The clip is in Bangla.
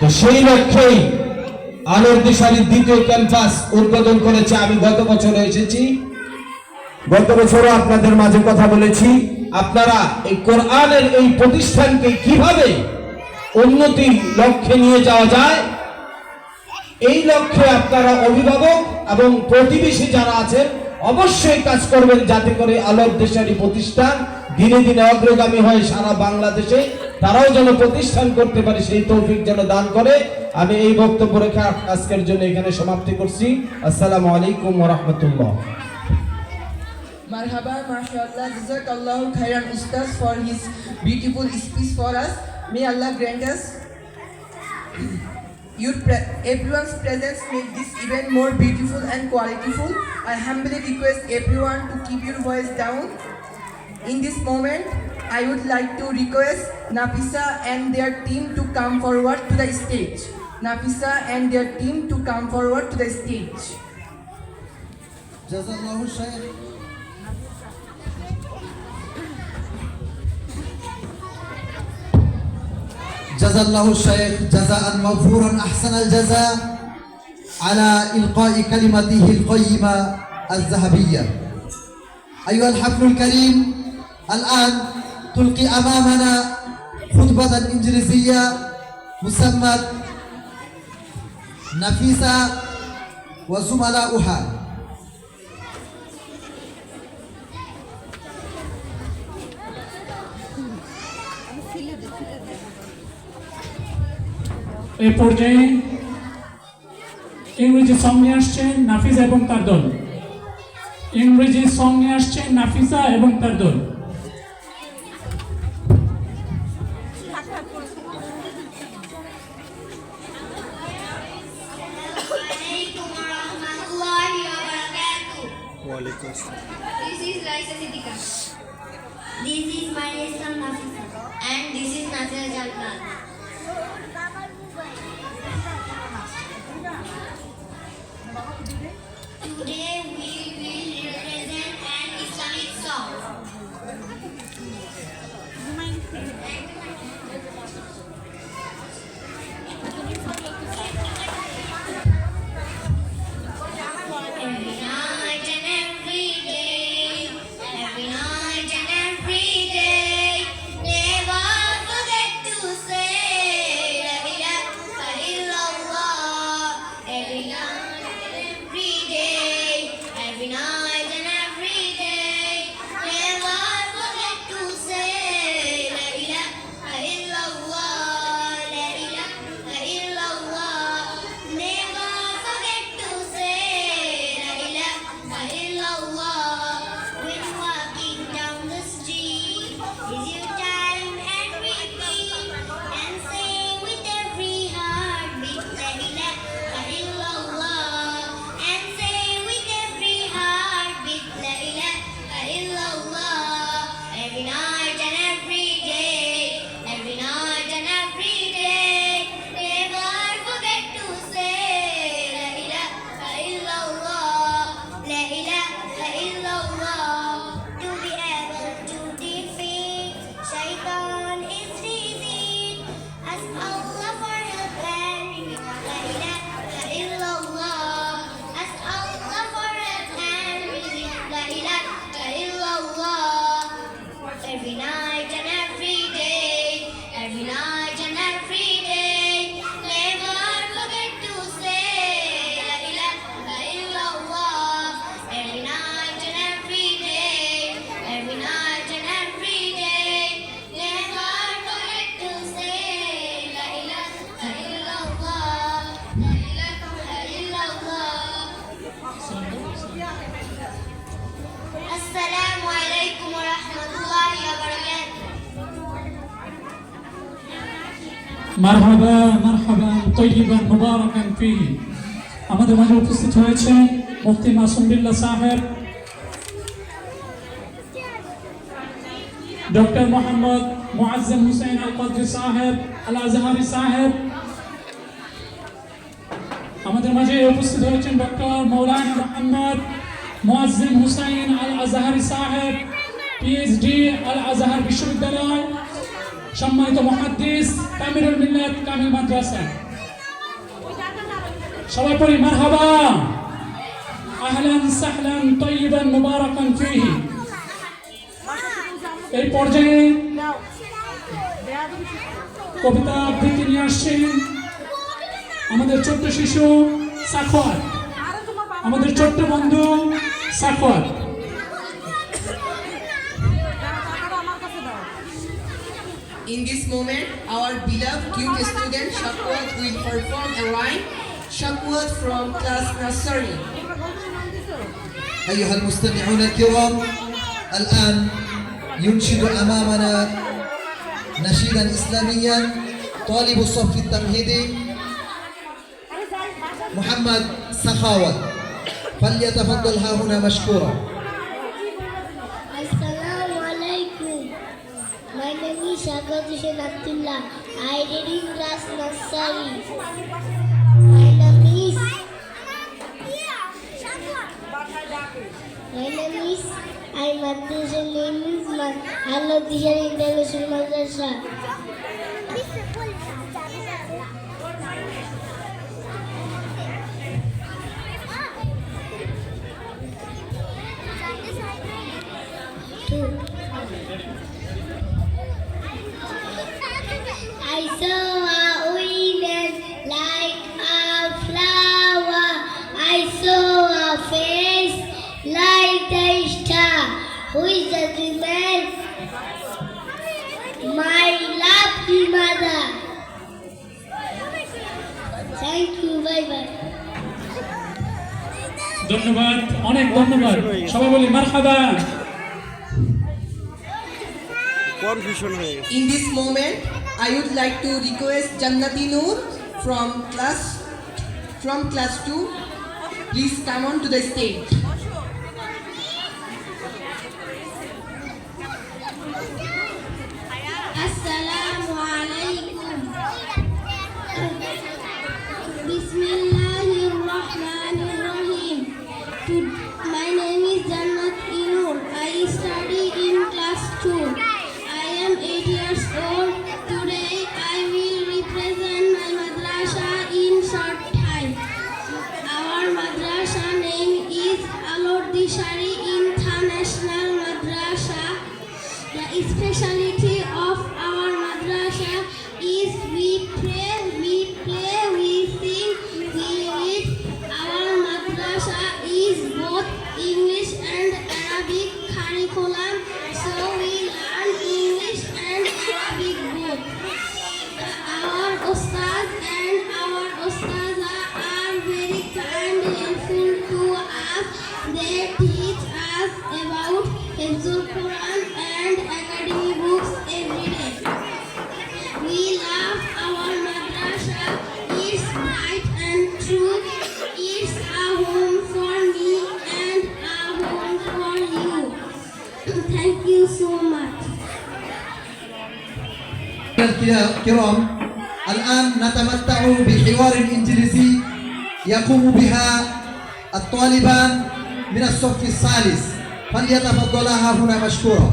তো সেই লক্ষ্যেই আলোর দিশারির দ্বিতীয় ক্যাম্পাস উদ্বোধন করেছে আমি গত বছরে এসেছি। গত বছরও আপনাদের মাঝে কথা বলেছি। আপনারা এই কোরআনের এই প্রতিষ্ঠানকে কীভাবে উন্নতির লক্ষ্যে নিয়ে যাওয়া যায় এই লক্ষ্যে আপনারা অভিভাবক এবং প্রতিবেশী যারা আছেন অবশ্যই কাজ করবেন যাতে করে আলোর দেশারি প্রতিষ্ঠান দিনে দিনে অগ্রগামী হয় সারা বাংলাদেশে। তারাও যেন প্রতিষ্ঠান করতে পারে সেই তৌফিক যেন দান করে আমি এই বক্তব্য রেখে আজকের জন্য এখানে সমাপ্তি করছি আসসালামু আলাইকুম রহমতুল্লাহ Marhaba, mashallah, Jazakallahu khairan Ustaz for his beautiful speech for us. May Allah grant us your pre- everyone's presence make this event more beautiful and qualityful. I humbly request everyone to keep your voice down. In this moment, I would like to request Nafisa and their team to come forward to the stage. Nafisa and their team to come forward to the stage. جزا الله الشيخ جزا الله الشيخ جزاء موفورا أحسن الجزاء على إلقاء كلمته القيمة الذهبية أيها الحفل الكريم الآن تلقي امامنا خطبه انجليزيه مسمى نفيسه وزملاؤها এই পর্যায়ে ইংরেজি সং নিয়ে আসছেন নাফিসা এবং তার দল ইংরেজি সং নিয়ে আসছেন নাফিসা এবং তার দল Wabarakatuh. This is Raisa Siddiqa. This is my son Nafisa. And this is Nasir Jalal. Today we মারহাবা মারহাবা তৈবান মুবারাকান ফিহি আমাদের মাঝে উপস্থিত হয়েছেন মুফতি মাসুম বিল্লাহ সাহেব ডক্টর মোহাম্মদ মুআজ্জম হুসেন আল কদরি সাহেব আল আজহারি সাহেব আমাদের মাঝে উপস্থিত হয়েছেন ডক্টর মৌলানা মোহাম্মদ মুআজ্জিম হুসাইন আল আজহারি সাহেব পিএইচডি আল আজহার বিশ্ববিদ্যালয় সম্মানিত মহাদ্দিস কামিরুল মিল্লাত কামিল মাদ্রাসা। সবাই পড়ি, মারহাবা। আহলান সাহলান তৈবান মুবারাকান ফিহি। এই পর্যায়ে কবিতা আবৃত্তি নিয়ে আসছেন আমাদের ছোট্ট শিশু সাখওয়াত আমাদের ছোট্ট বন্ধু Sakhawat In this moment, our beloved cute student Shakwat will perform a rhyme. Shakwat from class nursery. أيها المستمعون الكرام الآن ينشد أمامنا نشيدا إسلاميا طالب الصف التمهيدي محمد سخاوة فليتفضل ها هنا مشكورا Hussain Abdullah. I read in class nursery. My name is My name is I'm Madrasa name I love Dishar International Madrasa. My lovely mother. Thank you. Bye bye. ধন্যবাদ অনেক ধন্যবাদ সবাই বলি মারহাবা কনফিউশন হয়ে গেছে In this moment, I would like to request Jannati Noor from class from class 2. Please come on to the stage. especially الكرام الآن نتمتع بحوار إنجليزي يقوم بها الطالبان من الصف الثالث. فليتفضلا ها هنا مشكورا.